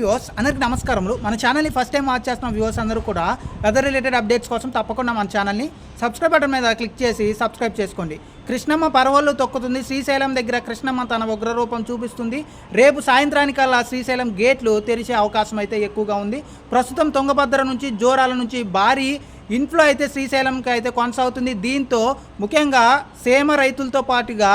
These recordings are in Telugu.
వ్యూవర్స్ అందరికీ నమస్కారములు. మన ఛానల్ని ఫస్ట్ టైం వాచ్ చేస్తున్న వ్యూవర్స్ అందరూ కూడా వెదర్ రిలేటెడ్ అప్డేట్స్ కోసం తప్పకుండా మన ఛానల్ని సబ్స్క్రైబ్ బటన్ మీద క్లిక్ చేసి సబ్స్క్రైబ్ చేసుకోండి. కృష్ణమ్మ పర్వళ్ళు తొక్కుతుంది. శ్రీశైలం దగ్గర కృష్ణమ్మ తన ఉగ్రరూపం చూపిస్తుంది. రేపు సాయంత్రానికల్లా శ్రీశైలం గేట్లు తెరిచే అవకాశం అయితే ఎక్కువగా ఉంది. ప్రస్తుతం తుంగభద్ర నుంచి జోరాల నుంచి భారీ ఇన్ఫ్లో అయితే శ్రీశైలంకి అయితే కొనసాగుతుంది. దీంతో ముఖ్యంగా సేమ రైతులతో పాటుగా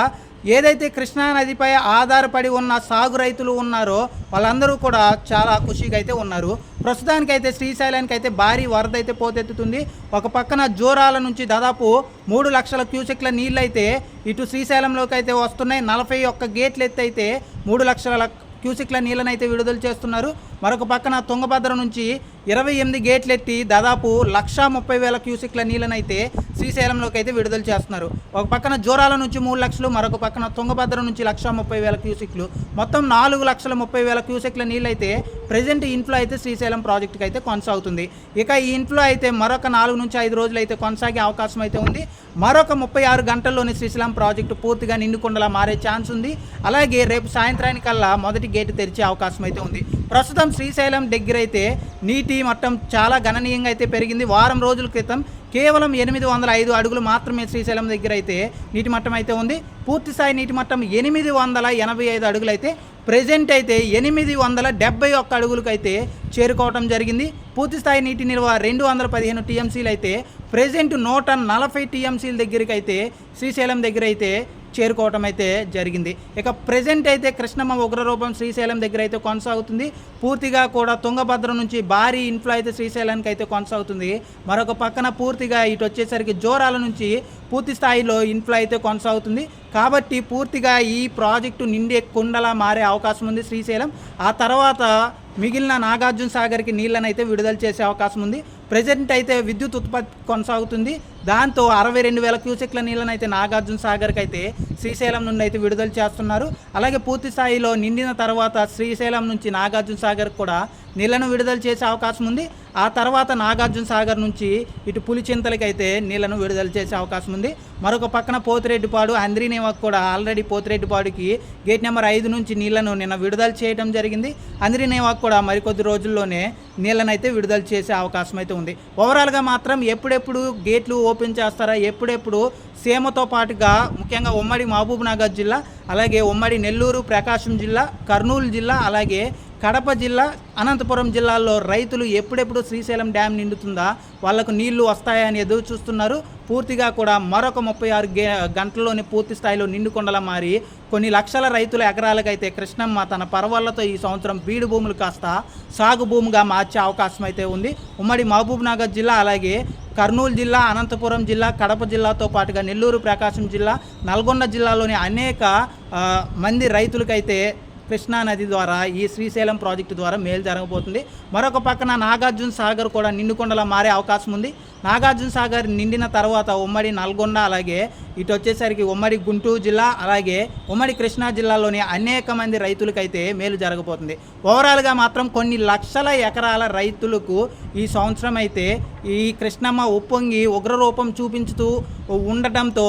ఏదైతే కృష్ణా నదిపై ఆధారపడి ఉన్న సాగు రైతులు ఉన్నారో వాళ్ళందరూ కూడా చాలా ఖుషిగా అయితే ఉన్నారు. ప్రస్తుతానికి అయితే శ్రీశైలానికి అయితే భారీ వరద అయితే పోతెత్తుతుంది. ఒక పక్కన జోరాల నుంచి దాదాపు మూడు లక్షల క్యూసెక్ల నీళ్ళు అయితే ఇటు శ్రీశైలంలోకి అయితే వస్తున్నాయి. నలభై ఒక్క గేట్లు ఎత్తైతే మూడు లక్షల క్యూసెక్ల నీళ్ళనైతే విడుదల చేస్తున్నారు. మరొక పక్కన తుంగభద్ర నుంచి ఇరవై ఎనిమిది గేట్లు ఎత్తి దాదాపు లక్ష ముప్పై వేల క్యూసిక్ల నీళ్ళనైతే శ్రీశైలంలోకి అయితే విడుదల చేస్తున్నారు. ఒక పక్కన జోరాల నుంచి మూడు లక్షలు మరొక పక్కన తుంగభద్ర నుంచి లక్ష ముప్పై వేల క్యూసిక్లు. మొత్తం నాలుగు లక్షల ముప్పై వేల క్యూసిక్ల నీళ్ళైతే ప్రజెంట్ ఇన్ఫ్లో అయితే శ్రీశైలం ప్రాజెక్టుకి అయితే కొనసాగుతుంది. ఇక ఈ ఇన్ఫ్లో అయితే మరొక నాలుగు నుంచి ఐదు రోజులు అయితే కొనసాగే అవకాశం అయితే ఉంది. మరొక ముప్పై ఆరు గంటల్లోనే శ్రీశైలం ప్రాజెక్టు పూర్తిగా నిండుకుండలా మారే ఛాన్స్ ఉంది. అలాగే రేపు సాయంత్రానికల్లా మొదటి గేటు తెరిచే అవకాశం అయితే ఉంది. ప్రస్తుతం శ్రీశైలం దగ్గర అయితే నీటి మట్టం చాలా గణనీయంగా అయితే పెరిగింది. వారం రోజుల క్రితం కేవలం ఎనిమిది వందల ఐదు అడుగులు మాత్రమే శ్రీశైలం దగ్గర అయితే నీటి మట్టం అయితే ఉంది. పూర్తి స్థాయి నీటి మట్టం ఎనిమిది వందల ఎనభై ఐదు అడుగులు అయితే ప్రజెంట్ అయితే ఎనిమిది వందల డెబ్బై ఒక్క అడుగులకు అయితే చేరుకోవటం జరిగింది. పూర్తి స్థాయి నీటి నిల్వ రెండు వందల పదిహేను టీఎంసీలు అయితే ప్రజెంట్ నూట నలభై టీఎంసీల దగ్గరికి అయితే శ్రీశైలం దగ్గర అయితే చేరుకోవటం అయితే జరిగింది. ఇక ప్రజెంట్ అయితే కృష్ణమ్మ ఉగ్రరూపం శ్రీశైలం దగ్గర అయితే కొనసాగుతుంది. పూర్తిగా కూడా తుంగభద్ర నుంచి భారీ ఇన్ఫ్లో అయితే శ్రీశైలానికి అయితే కొనసాగుతుంది. మరొక పక్కన పూర్తిగా ఇటు వచ్చేసరికి జోరాల నుంచి పూర్తి స్థాయిలో ఇన్ఫ్లో అయితే కొనసాగుతుంది. కాబట్టి పూర్తిగా ఈ ప్రాజెక్టు నిండే కుండలా మారే అవకాశం ఉంది శ్రీశైలం. ఆ తర్వాత మిగిలిన నాగార్జున సాగర్కి నీళ్ళనైతే విడుదల చేసే అవకాశం ఉంది. ప్రజెంట్ అయితే విద్యుత్ ఉత్పత్తి కొనసాగుతుంది. దాంతో అరవై రెండు వేల క్యూసెక్ల నీళ్ళను అయితే నాగార్జున సాగర్కి అయితే శ్రీశైలం నుండి అయితే విడుదల చేస్తున్నారు. అలాగే పూర్తి స్థాయిలో నిండిన తర్వాత శ్రీశైలం నుంచి నాగార్జున సాగర్ కూడా నీళ్ళను విడుదల చేసే అవకాశం ఉంది. ఆ తర్వాత నాగార్జున సాగర్ నుంచి ఇటు పులిచింతలకి అయితే నీళ్ళను విడుదల చేసే అవకాశం ఉంది. మరొక పక్కన పోతిరెడ్డిపాడు అంద్రినేవాకు కూడా ఆల్రెడీ పోతిరెడ్డిపాడుకి గేట్ నెంబర్ ఐదు నుంచి నీళ్ళను నిన్న విడుదల చేయడం జరిగింది. అంద్రినేవాకు కూడా మరికొద్ది రోజుల్లోనే నీళ్ళను అయితే విడుదల చేసే అవకాశం అయితే ఉంది. ఓవరాల్గా మాత్రం ఎప్పుడెప్పుడు గేట్లు ఓపెన్ చేస్తారా? ఎప్పుడెప్పుడు? సీమతో పాటుగా ముఖ్యంగా ఉమ్మడి మహబూబ్ నగర్ జిల్లా అలాగే ఉమ్మడి నెల్లూరు ప్రకాశం జిల్లా కర్నూలు జిల్లా అలాగే కడప జిల్లా అనంతపురం జిల్లాల్లో రైతులు ఎప్పుడెప్పుడు శ్రీశైలం డ్యామ్ నిండుతుందా? వాళ్ళకు నీళ్ళు వస్తాయని ఎదురు చూస్తున్నారు. పూర్తిగా కూడా మరొక ముప్పై ఆరు గే గంటల్లోనే పూర్తి స్థాయిలో నిండుకొండలా మారి కొన్ని లక్షల రైతుల ఎకరాలకైతే కృష్ణమ్మ తన పర్వాలతో ఈ సంవత్సరం బీడు భూములు కాస్త సాగు భూమిగా మార్చే అవకాశం అయితే ఉంది. ఉమ్మడి మహబూబ్ నగర్ జిల్లా అలాగే కర్నూలు జిల్లా అనంతపురం జిల్లా కడప జిల్లాతో పాటుగా నెల్లూరు ప్రకాశం జిల్లా నల్గొండ జిల్లాలోని అనేక మంది రైతులకైతే కృష్ణా నది ద్వారా ఈ శ్రీశైలం ప్రాజెక్టు ద్వారా మేలు జరగబోతుంది. మరొక పక్కన నాగార్జున సాగర్ కూడా నిండుకొండలా మారే అవకాశం ఉంది. నాగార్జున సాగర్ నిండిన తర్వాత ఉమ్మడి నల్గొండ అలాగే ఇటు వచ్చేసరికి ఉమ్మడి గుంటూరు జిల్లా అలాగే ఉమ్మడి కృష్ణా జిల్లాలోని అనేక మంది రైతులకైతే మేలు జరగబోతుంది. ఓవరాల్గా మాత్రం కొన్ని లక్షల ఎకరాల రైతులకు ఈ సంవత్సరం అయితే ఈ కృష్ణమ్మ ఉప్పొంగి ఉగ్రరూపం చూపించుతూ ఉండటంతో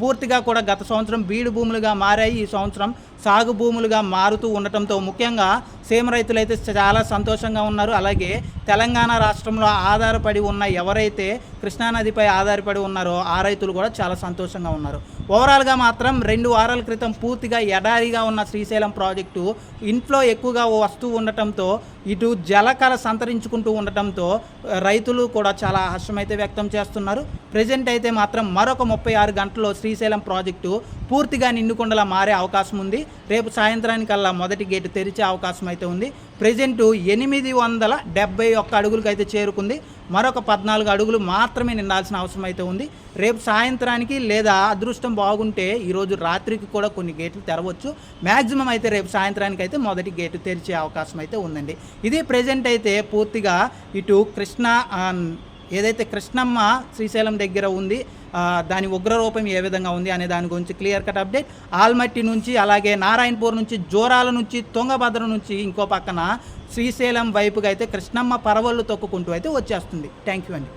పూర్తిగా కూడా గత సంవత్సరం బీడు భూములుగా మారాయి. ఈ సంవత్సరం సాగు భూములుగా మారుతూ ఉండటంతో ముఖ్యంగా సేమ రైతులైతే చాలా సంతోషంగా ఉన్నారు. అలాగే తెలంగాణ రాష్ట్రంలో ఆధారపడి ఉన్న ఎవరైతే కృష్ణానదిపై ఆధారపడి ఉన్నారో ఆ రైతులు కూడా చాలా సంతోషంగా ఉన్నారు. ఓవరాల్గా మాత్రం రెండు వారాల క్రితం పూర్తిగా ఎడారిగా ఉన్న శ్రీశైలం ప్రాజెక్టు ఇంట్లో ఎక్కువగా వస్తూ ఉండటంతో ఇటు జలకళ సంతరించుకుంటూ ఉండటంతో రైతులు కూడా చాలా హర్షమైతే వ్యక్తం చేస్తున్నారు. ప్రజెంట్ అయితే మాత్రం మరొక ముప్పై ఆరు గంటల్లో శ్రీశైలం ప్రాజెక్టు పూర్తిగా నిండుకుండలా మారే అవకాశం ఉంది. రేపు సాయంత్రానికల్లా మొదటి గేటు తెరిచే అవకాశం అయితే ఉంది. ప్రజెంటు ఎనిమిది వందల డెబ్బై ఒక్క అడుగులకైతే చేరుకుంది. మరొక పద్నాలుగు అడుగులు మాత్రమే నిండాల్సిన అవసరం అయితే ఉంది. రేపు సాయంత్రానికి లేదా అదృష్టం బాగుంటే ఈరోజు రాత్రికి కూడా కొన్ని గేట్లు తెరవచ్చు. మ్యాక్సిమం అయితే రేపు సాయంత్రానికి అయితే మొదటి గేటు తెరిచే అవకాశం అయితే ఉందండి. ఇది ప్రజెంట్ అయితే పూర్తిగా ఇటు కృష్ణ ఏదైతే కృష్ణమ్మ శ్రీశైలం దగ్గర ఉంది దాని ఉగ్రరూపం ఏ విధంగా ఉంది అనే దాని గురించి క్లియర్ కట్ అప్డేట్. ఆల్మట్టి నుంచి అలాగే నారాయణపూర్ నుంచి జోరాల నుంచి తుంగభద్ర నుంచి ఇంకో పక్కన శ్రీశైలం వైపుగా అయితే కృష్ణమ్మ పరవళ్ళు తొక్కుకుంటూ అయితే వచ్చేస్తుంది. థ్యాంక్ యూ అండి.